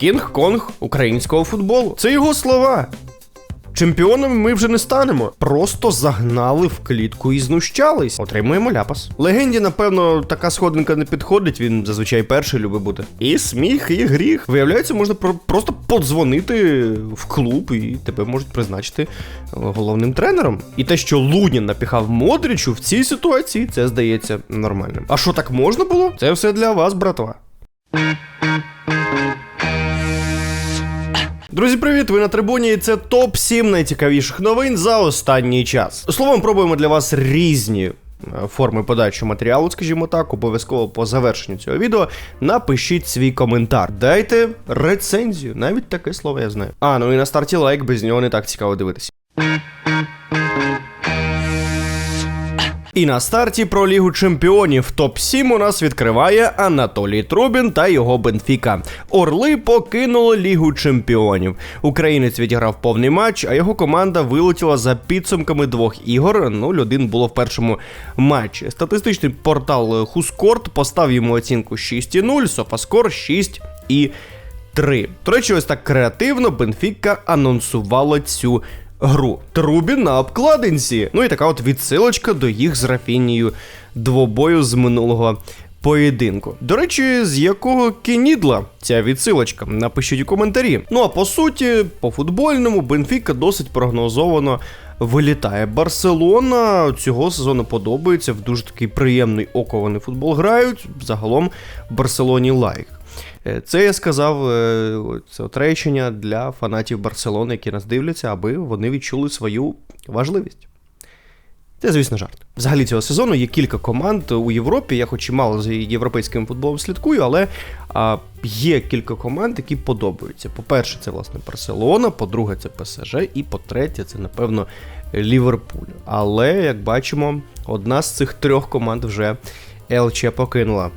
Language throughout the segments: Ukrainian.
Кінг-Конг українського футболу. Це його слова. Чемпіонами ми вже не станемо. Просто загнали в клітку і знущались. Отримуємо ляпас. Легенді, напевно, така сходинка не підходить. Він зазвичай перший любить бути. І сміх, і гріх. Виявляється, можна про- просто подзвонити в клуб і тебе можуть призначити е, головним тренером. І те, що Лунін напіхав Модрічу в цій ситуації, це здається нормальним. А що так можна було? Це все для вас, братва. Друзі, привіт! Ви на трибуні. і Це топ 7 найцікавіших новин за останній час. Словом, пробуємо для вас різні. е, Форми подачі матеріалу, скажімо так, обов'язково по завершенню цього відео напишіть свій коментар. Дайте рецензію, навіть таке слово я знаю. А, ну і на старті лайк, без нього не так цікаво дивитися. І на старті про Лігу Чемпіонів топ-7 у нас відкриває Анатолій Трубін та його Бенфіка. Орли покинули Лігу Чемпіонів. Українець відіграв повний матч, а його команда вилетіла за підсумками двох ігор. 0-1 було в першому матчі. Статистичний портал Хускорт постав йому оцінку 6,0, Софаскор 6 і 3. До речі, ось так креативно Бенфіка анонсувала цю гру. Трубін на обкладинці. Ну і така от відсилочка до їх з Рафінією двобою з минулого. Поєдинку. До речі, з якого кінідла ця відсилочка? Напишіть у коментарі. Ну а по суті, по футбольному Бенфіка досить прогнозовано вилітає. Барселона цього сезону подобається. В дуже такий приємний око вони футбол грають. Загалом Барселоні лайк. Е, Це я сказав е, це от речення для фанатів Барселони, які нас дивляться, аби вони відчули свою важливість. Це, звісно, жарт. Взагалі цього сезону є кілька команд у Європі. Я хоч і мало за європейським футболом слідкую, але а, є кілька команд, які подобаються. По-перше, це власне Барселона, по-друге, це ПСЖ, і по-третє, це, напевно, Ліверпуль. Але, як бачимо, одна з цих трьох команд вже ЛЧ покинула.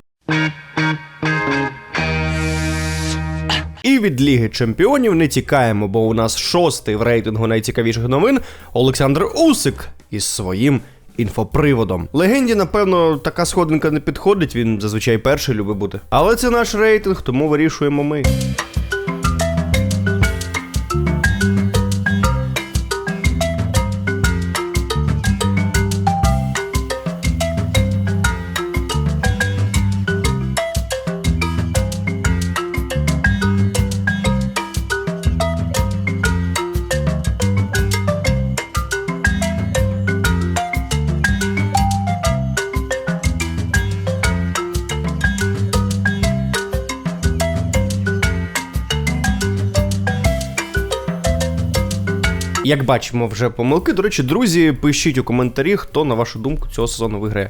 І від Ліги Чемпіонів не тікаємо, бо у нас шостий в рейтингу найцікавіших новин Олександр Усик із своїм інфоприводом. Легенді, напевно, така сходинка не підходить, він зазвичай перший любить бути. Але це наш рейтинг, тому вирішуємо ми. Як бачимо, вже помилки. До речі, друзі, пишіть у коментарі, хто, на вашу думку, цього сезону виграє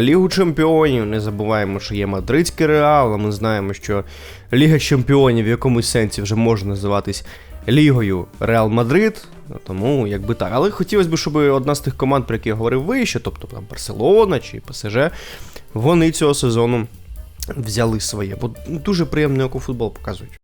Лігу Чемпіонів. Не забуваємо, що є Мадридський Реал, а ми знаємо, що Ліга Чемпіонів в якомусь сенсі вже може називатись Лігою Реал Мадрид. Тому якби так. Але хотілося б, щоб одна з тих команд, про які я говорив вище, тобто там Барселона чи ПСЖ, вони цього сезону взяли своє. Бо дуже приємний око футбол показують.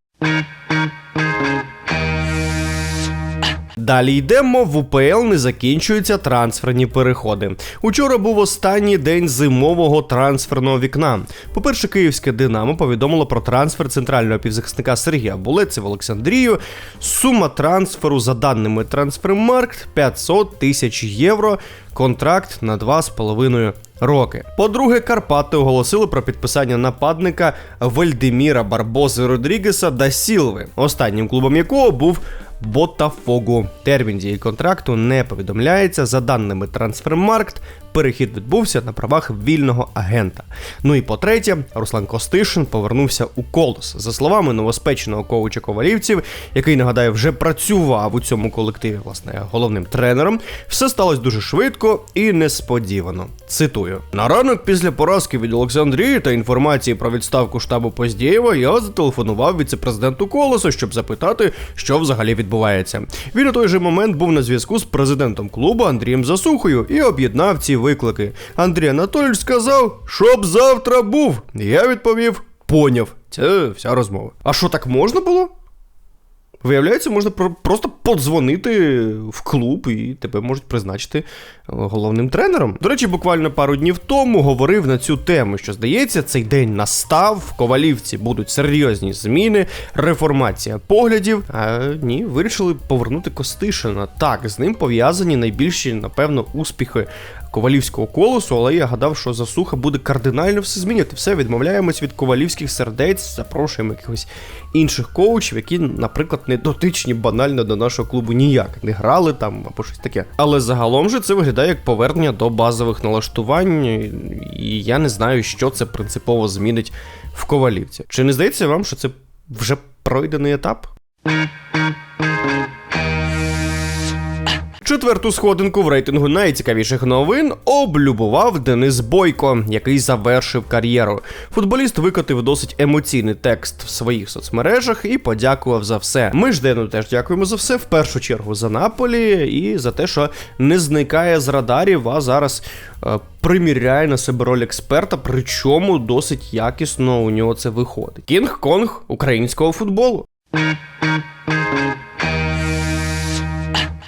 Далі йдемо. В УПЛ не закінчуються трансферні переходи. Учора був останній день зимового трансферного вікна. По-перше, київське Динамо повідомило про трансфер центрального півзахисника Сергія Булеці в Олександрію. Сума трансферу за даними Трансфермаркт 500 тисяч євро. Контракт на 2,5 роки. По-друге, Карпати оголосили про підписання нападника Вальдеміра Барбози Родрігеса да Сілви, останнім клубом якого був Ботафогу. Термін дії контракту не повідомляється. За даними Трансфермаркт, перехід відбувся на правах вільного агента. Ну і по-третє, Руслан Костишин повернувся у колос. За словами новоспеченого коуча ковалівців, який нагадаю вже працював у цьому колективі, власне, головним тренером, все сталося дуже швидко і несподівано. Цитую: на ранок після поразки від Олександрії та інформації про відставку штабу Поздєєва я зателефонував віцепрезиденту Колосу, щоб запитати, що взагалі відбувається. Він у той же момент був на зв'язку з президентом клубу Андрієм Засухою і об'єднав ці виклики. Андрій Анатолійович сказав, щоб завтра був. Я відповів: поняв. Це вся розмова. А що так можна було? Виявляється, можна просто подзвонити в клуб і тебе можуть призначити е, головним тренером. До речі, буквально пару днів тому говорив на цю тему, що здається, цей день настав. В ковалівці будуть серйозні зміни, реформація поглядів. А ні, вирішили повернути Костишина. Так, з ним пов'язані найбільші, напевно, успіхи ковалівського колосу, але я гадав, що засуха буде кардинально все змінювати. Все, відмовляємось від ковалівських сердець, запрошуємо якихось інших коучів, які, наприклад, не дотичні банально до нашого клубу ніяк, не грали там або щось таке. Але загалом же це виглядає як повернення до базових налаштувань, і я не знаю, що це принципово змінить в ковалівці. Чи не здається вам, що це вже пройдений етап? Четверту сходинку в рейтингу найцікавіших новин облюбував Денис Бойко, який завершив кар'єру. Футболіст викотив досить емоційний текст в своїх соцмережах і подякував за все. Ми ж Дену теж дякуємо за все. В першу чергу за Наполі і за те, що не зникає з радарів, а зараз е, приміряє на себе роль експерта, причому досить якісно у нього це виходить. Кінг-Конг українського футболу.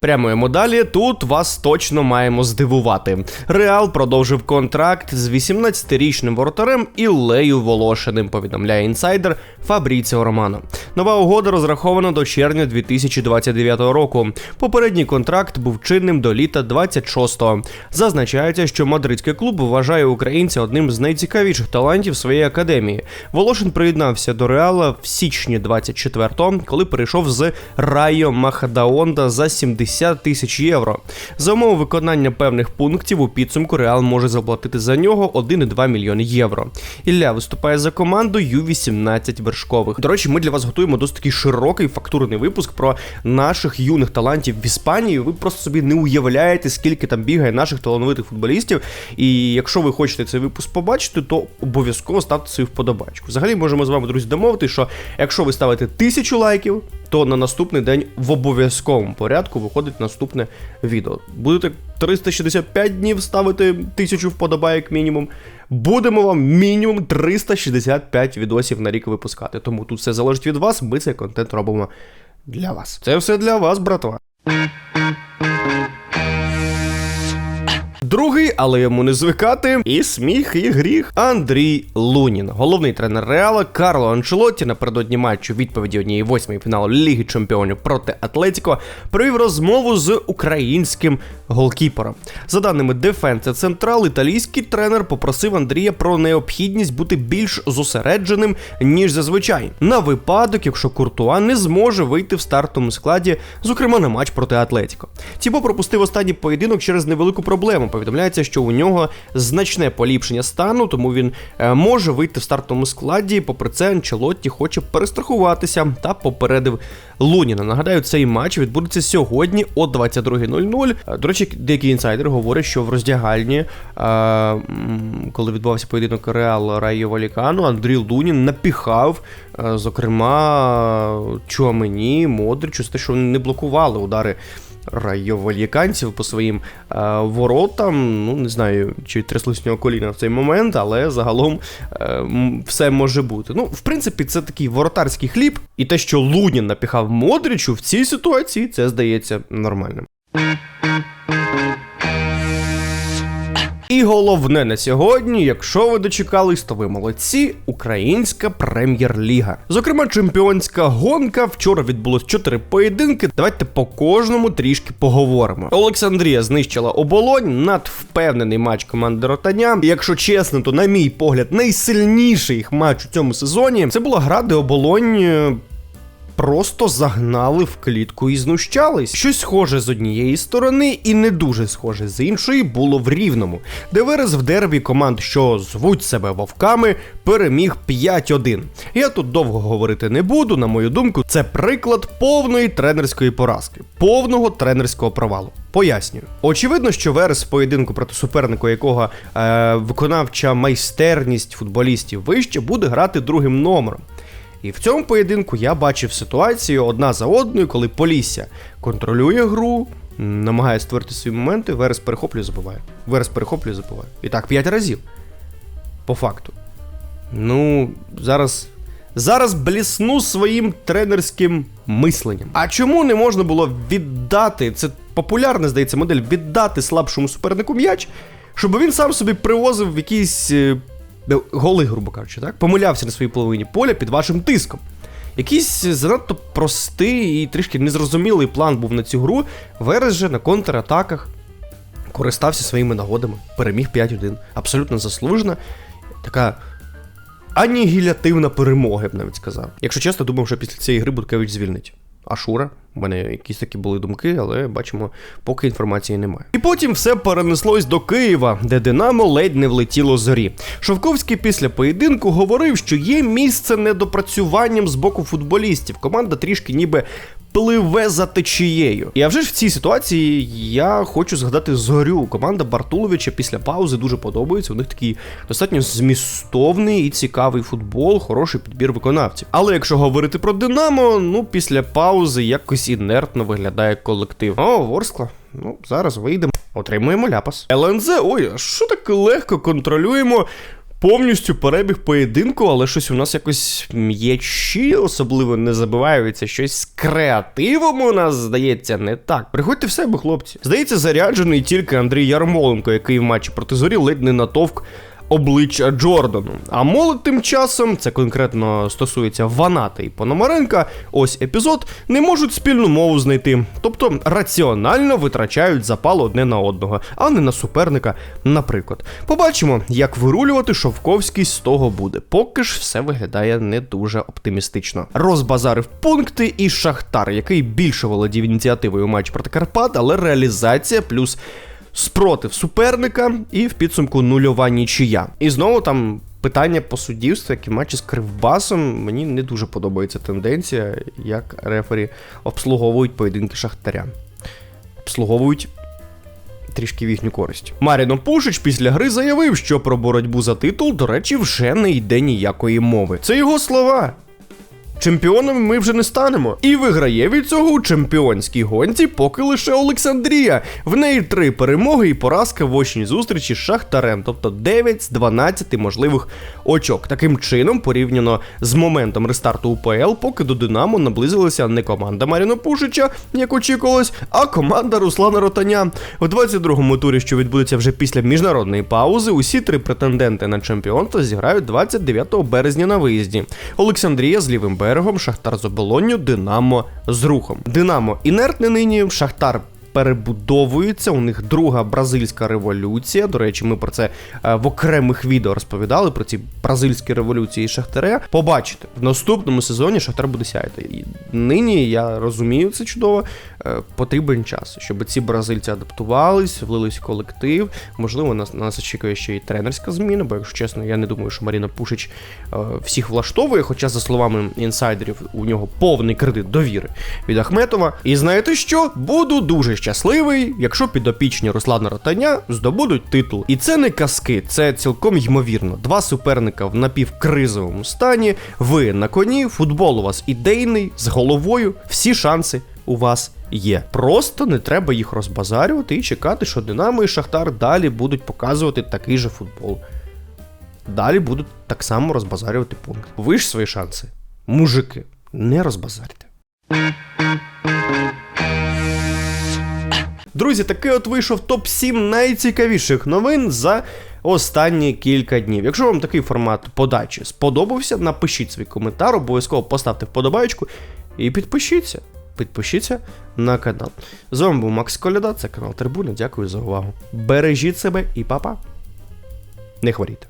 Прямуємо далі. Тут вас точно маємо здивувати. Реал продовжив контракт з 18-річним воротарем Іллею Волошиним, повідомляє інсайдер Фабріціо Романо. Нова угода розрахована до червня 2029 року. Попередній контракт був чинним до літа 26-го. Зазначається, що мадридський клуб вважає українця одним з найцікавіших талантів своєї академії. Волошин приєднався до Реала в січні 24-го, коли перейшов з Райо Махадаонда за 70 тисяч євро. За умови виконання певних пунктів у підсумку Реал може заплатити за нього 1,2 мільйони євро. Ілля виступає за команду Ю-18 вершкових. До речі, ми для вас готуємо досить такий широкий фактурний випуск про наших юних талантів в Іспанії. Ви просто собі не уявляєте, скільки там бігає наших талановитих футболістів. І якщо ви хочете цей випуск побачити, то обов'язково ставте свою вподобачку. Взагалі можемо з вами, друзі, домовити, що якщо ви ставите тисячу лайків, то на наступний день в обов'язковому порядку виходить наступне відео. Будете 365 днів ставити тисячу вподобайок мінімум. Будемо вам мінімум 365 відосів на рік випускати. Тому тут все залежить від вас. Ми цей контент робимо для вас. Це все для вас, братва. Другий, але йому не звикати, і сміх, і гріх. Андрій Лунін, головний тренер Реала Карло Анчелотті напередодні матчу відповіді однієї восьмої фіналу Ліги Чемпіонів проти Атлетіко провів розмову з українським голкіпером. За даними Defense Central, італійський тренер попросив Андрія про необхідність бути більш зосередженим ніж зазвичай, на випадок, якщо Куртуа не зможе вийти в стартовому складі, зокрема на матч проти Атлетіко. Тібо пропустив останній поєдинок через невелику проблему. Повідомляється, що у нього значне поліпшення стану, тому він е, може вийти в стартовому складі. Попри це, Анчелотті хоче перестрахуватися та попередив Луніна. Нагадаю, цей матч відбудеться сьогодні о 22.00. Е, До речі, деякі інсайдери говорять, що в роздягальні, е, коли відбувався поєдинок Реал Райо Валікану, Андрій Лунін напіхав, зокрема, Чуамені, Модричу, з те, що не блокували удари райоваліканців по своїм е, воротам. Ну, не знаю, чи тряслись нього коліна в цей момент, але загалом е, все може бути. Ну, в принципі, це такий воротарський хліб, і те, що Лунін напіхав Модричу в цій ситуації, це здається нормальним. І головне на сьогодні, якщо ви дочекались, то ви молодці, українська прем'єр-ліга. Зокрема, чемпіонська гонка. Вчора відбулось чотири поєдинки. Давайте по кожному трішки поговоримо. Олександрія знищила оболонь, надвпевнений матч команди Ротаня. Якщо чесно, то на мій погляд, найсильніший їх матч у цьому сезоні це була гра, де оболонь. Просто загнали в клітку і знущались. Щось схоже з однієї сторони і не дуже схоже з іншої було в рівному, де Верес в дербі команд, що звуть себе вовками, переміг 5-1. Я тут довго говорити не буду. На мою думку, це приклад повної тренерської поразки, повного тренерського провалу. Пояснюю. Очевидно, що Верес в поєдинку проти суперника, якого е, виконавча майстерність футболістів вище, буде грати другим номером. І в цьому поєдинку я бачив ситуацію одна за одною, коли Полісся контролює гру, намагає створити свої моменти, Верес перехоплює, забуває. Верес перехоплює, забуває. І так, п'ять разів. По факту. Ну, зараз Зараз блісну своїм тренерським мисленням. А чому не можна було віддати? Це популярна, здається, модель віддати слабшому супернику м'яч, щоб він сам собі привозив якісь е, голи, грубо кажучи, так? Помилявся на своїй половині поля під вашим тиском. Якийсь занадто простий і трішки незрозумілий план був на цю гру. Верес же на контратаках користався своїми нагодами, переміг 5-1. Абсолютно заслужена. Така анігілятивна перемога, я б навіть сказав. Якщо чесно, думав, що після цієї гри Буткевич звільнить. Ашура. У мене якісь такі були думки, але бачимо, поки інформації немає. І потім все перенеслось до Києва, де Динамо ледь не влетіло зорі. Шовковський після поєдинку говорив, що є місце недопрацюванням з боку футболістів. Команда трішки ніби пливе за течією. І а вже ж в цій ситуації я хочу згадати зорю. Команда Бартуловича після паузи дуже подобається. У них такий достатньо змістовний і цікавий футбол, хороший підбір виконавців. Але якщо говорити про Динамо, ну після паузи якось інертно виглядає колектив. О, Ворскла. Ну, зараз вийдемо. Отримуємо ляпас. ЛНЗ, ой, а що так легко контролюємо повністю перебіг поєдинку, але щось у нас якось м'ячі особливо не забиваються. Щось з креативом у нас здається не так. Приходьте в себе, хлопці. Здається, заряджений тільки Андрій Ярмоленко, який в матчі проти зорі ледь не натовк обличчя Джордану. А молод тим часом, це конкретно стосується Ваната і Пономаренка, ось епізод, не можуть спільну мову знайти. Тобто раціонально витрачають запал одне на одного, а не на суперника, наприклад. Побачимо, як вирулювати Шовковський з того буде. Поки ж все виглядає не дуже оптимістично. Розбазарив пункти і Шахтар, який більше володів ініціативою у матчі проти Карпат, але реалізація плюс спротив суперника і в підсумку нульова нічия. І знову там. Питання по суддівству, як і матчі з Кривбасом, мені не дуже подобається тенденція, як рефері обслуговують поєдинки Шахтаря. Обслуговують трішки в їхню користь. Маріно Пушич після гри заявив, що про боротьбу за титул, до речі, вже не йде ніякої мови. Це його слова. Чемпіонами ми вже не станемо. І виграє від цього у чемпіонській гонці поки лише Олександрія. В неї три перемоги і поразка в очній зустрічі з Шахтарем, тобто 9 з 12 можливих очок. Таким чином, порівняно з моментом рестарту УПЛ, поки до Динамо наблизилася не команда Маріно Пушича, як очікувалось, а команда Руслана Ротаня. В 22-му турі, що відбудеться вже після міжнародної паузи, усі три претенденти на чемпіонство зіграють 29 березня на виїзді. Олександрія з лівим берегом берегом, Шахтар з оболонню, Динамо з рухом. Динамо інертне нині, Шахтар. Перебудовується, у них друга бразильська революція. До речі, ми про це е, в окремих відео розповідали про ці бразильські революції Шахтаря. Побачите, в наступному сезоні Шахтар буде сяяти. І нині я розумію це чудово. Е, потрібен час, щоб ці бразильці адаптувались, влились в колектив. Можливо, нас нас очікує ще й тренерська зміна, бо, якщо чесно, я не думаю, що Маріна Пушич е, всіх влаштовує. Хоча, за словами інсайдерів, у нього повний кредит довіри від Ахметова. І знаєте що? Буду дуже щасливий, якщо підопічні Руслана Ротаня здобудуть титул. І це не казки, це цілком ймовірно. Два суперника в напівкризовому стані. Ви на коні, футбол у вас ідейний, з головою, всі шанси у вас є. Просто не треба їх розбазарювати і чекати, що Динамо і Шахтар далі будуть показувати такий же футбол. Далі будуть так само розбазарювати пункт. Ви ж свої шанси, мужики, не розбазарюйте. Друзі, такий от вийшов топ-7 найцікавіших новин за останні кілька днів. Якщо вам такий формат подачі сподобався, напишіть свій коментар, обов'язково поставте вподобайку і підпишіться підпишіться на канал. З вами був Макс Коляда, це канал Трибуна. Дякую за увагу. Бережіть себе і па-па. Не хворійте.